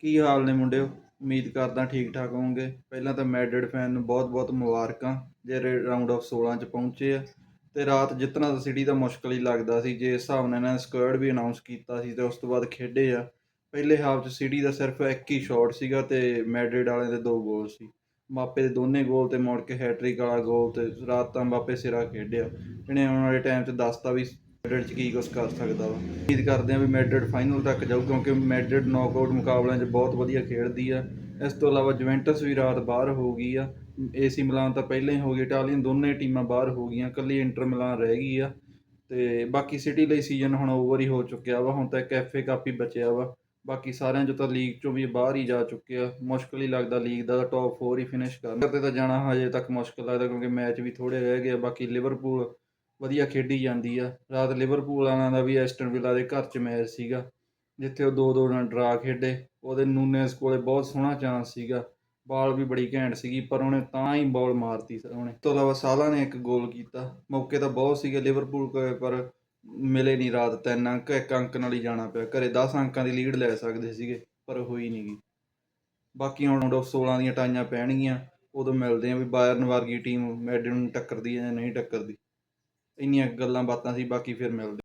ਕੀ ਹਾਲ ਨੇ ਮੁੰਡਿਓ? ਉਮੀਦ ਕਰਦਾ ਠੀਕ ਠਾਕ ਹੋਵੋਗੇ। ਪਹਿਲਾਂ ਤਾਂ ਮੈਡਰਿਡ ਫੈਨ ਨੂੰ ਬਹੁਤ-ਬਹੁਤ ਮੁਬਾਰਕਾਂ ਜਿਹੜੇ ਰਾਉਂਡ ਆਫ 16 ਚ ਪਹੁੰਚੇ ਆ। ਤੇ ਰਾਤ ਜਿੱਤਣਾ ਤਾਂ ਸਿਟੀ ਦਾ ਮੁਸ਼ਕਲ ਹੀ ਲੱਗਦਾ ਸੀ, ਜੇ ਹਿਸਾਬ ਨਾਲ ਇਹਨਾਂ ਨੇ ਸਕੁਐਡ ਵੀ ਅਨਾਉਂਸ ਕੀਤਾ ਸੀ ਤੇ ਉਸ ਤੋਂ ਬਾਅਦ ਖੇਡੇ ਆ। ਪਹਿਲੇ ਹਾਫ ਚ ਸਿਟੀ ਦਾ ਸਿਰਫ ਇੱਕ ਹੀ ਸ਼ਾਟ ਸੀਗਾ ਤੇ ਮੈਡਰਿਡ ਵਾਲਿਆਂ ਦੇ ਦੋ ਗੋਲ ਸੀ। ਮਾਪੇ ਦੇ ਦੋਨੇ ਗੋਲ ਤੇ ਮੁੜ ਕੇ ਹੈਟ੍ਰਿਕ ਵਾਲਾ ਗੋਲ ਤੇ ਰਾਤ ਤਾਂ ਮਾਪੇ ਸਿਰਾ ਖੇਡਿਆ। ਇਹਨੇ ਆਉਣ ਵਾਲੇ ਟਾਈਮ 'ਚ ਦੱਸਤਾ ਵੀ ਮੈਡਰਿਡ 'ਚ ਕੀ ਕੁਝ ਕਰ ਸਕਦਾ ਵਾ? ਉਮੀਦ ਕਰਦੇ ਆ ਵੀ ਮੈਡਰਿਡ ਫਾਈਨਲ ਤੱਕ ਜਾਊ, ਕਿਉਂਕਿ ਮੈਡਰਿਡ ਨੌਕਆਊਟ ਮੁਕਾਬਲਿਆਂ 'ਚ ਬਹੁਤ ਵਧੀਆ ਖੇਡਦੀ ਆ। ਇਸ ਤੋਂ ਇਲਾਵਾ ਜੁਵੈਂਟਸ ਵੀ ਰਾਤ ਬਾਹਰ ਹੋ ਗਈ ਆ। ਏਸੀ ਮਿਲਾਨ ਤਾਂ ਪਹਿਲਾਂ ਹੀ ਹੋ ਗਈ ਇਟਾਲੀਅਨ ਦੋਨੇ ਟੀਮਾਂ ਬਾਹਰ ਹੋ ਗਈਆਂ, ਇਕੱਲੀ ਇੰਟਰ ਮਿਲਾਨ ਰਹਿ ਗਈ ਆ। ਤੇ ਬਾਕੀ ਸਿਟੀ ਲਈ ਸੀਜ਼ਨ ਹੁਣ ਓਵਰ ਹੀ ਹੋ ਚੁੱਕਿਆ ਵਾ, ਹੁਣ ਤਾਂ ਇੱਕ ਐਫਏ ਕੱਪ ਹੀ ਬਚਿਆ ਵਾ। ਬਾਕੀ ਸਾਰਿਆਂ ਚੋਂ ਤਾਂ ਲੀਗ ਚੋਂ ਵੀ ਬਾਹਰ ਹੀ ਜਾ ਚੁੱਕੇ ਆ। ਮੁਸ਼ਕਲ ਹੀ ਲੱਗਦਾ ਲੀਗ ਦਾ ਟੌਪ 4 ਹੀ ਫਿਨਿਸ਼ ਕਰਨ। ਤੇ ਤਾਂ ਜਾਣਾ ਹਜੇ ਤੱਕ ਮੁਸ਼ਕਲ ਲੱਗਦਾ, ਕਿਉਂਕਿ ਮੈਚ ਵੀ ਥੋੜੇ ਰਹਿ ਗਏ ਬਾਕੀ ਲਿਵਰਪੂਲ ਵਧੀਆ ਖੇਡੀ ਜਾਂਦੀ ਆ। ਰਾਤ ਲਿਵਰਪੂਲ ਵਾਲਿਆਂ ਦਾ ਵੀ ਐਸਟਨ ਵਿਲਾ ਦੇ ਘਰ 'ਚ ਮੈਚ ਸੀਗਾ। ਜਿੱਥੇ ਉਹ 2-2 ਨਾਲ ਡਰਾ ਖੇਡੇ। ਉਹਦੇ ਨੂਨੇਸ ਕੋਲੇ ਬਹੁਤ ਸੋਹਣਾ ਚਾਂਸ ਸੀਗਾ। ਬਾਲ ਵੀ ਬੜੀ ਘੈਂਟ ਸੀਗੀ, ਪਰ ਉਹਨੇ ਤਾਂ ਹੀ ਬਾਲ ਮਾਰਤੀ ਉਹਨੇ ਇਸ ਤੋਂ ਇਲਾਵਾ ਸਾਲਾ ਨੇ ਇੱਕ ਗੋਲ ਕੀਤਾ। ਮੌਕੇ ਤਾਂ ਬਹੁਤ ਸੀਗੇ ਲਿਵਰਪੂਲ ਕੋਲੇ, ਪਰ ਮਿਲੇ ਨਹੀਂ ਰਾਤ ਤਿੰਨ ਅੰਕ। ਇੱਕ ਅੰਕ ਨਾਲ ਹੀ ਜਾਣਾ ਪਿਆ। ਘਰੇ 10 ਅੰਕਾਂ ਦੀ ਲੀਡ ਲੈ ਸਕਦੇ ਸੀਗੇ, ਪਰ ਹੋਈ ਨਹੀਂ ਗੀ। ਬਾਕੀ ਹੁਣ ਆਊਟ ਆਫ 16 ਦੀਆਂ ਟਾਈਆਂ ਪੈਣਗੀਆਂ। ਉਦੋਂ ਮਿਲਦੇ ਆ ਵੀ ਬਾਇਰਨ ਵਰਗੀ ਟੀਮ ਮੈਡਰਿਡ ਨੂੰ ਟੱਕਰਦੀ ਹੈ ਜਾਂ ਨਹੀਂ ਟੱਕਰਦੀ। ਇੰਨੀਆਂ ਗੱਲਾਂ ਬਾਤਾਂ ਸੀ ਬਾਕੀ ਫਿਰ ਮਿਲਦੇ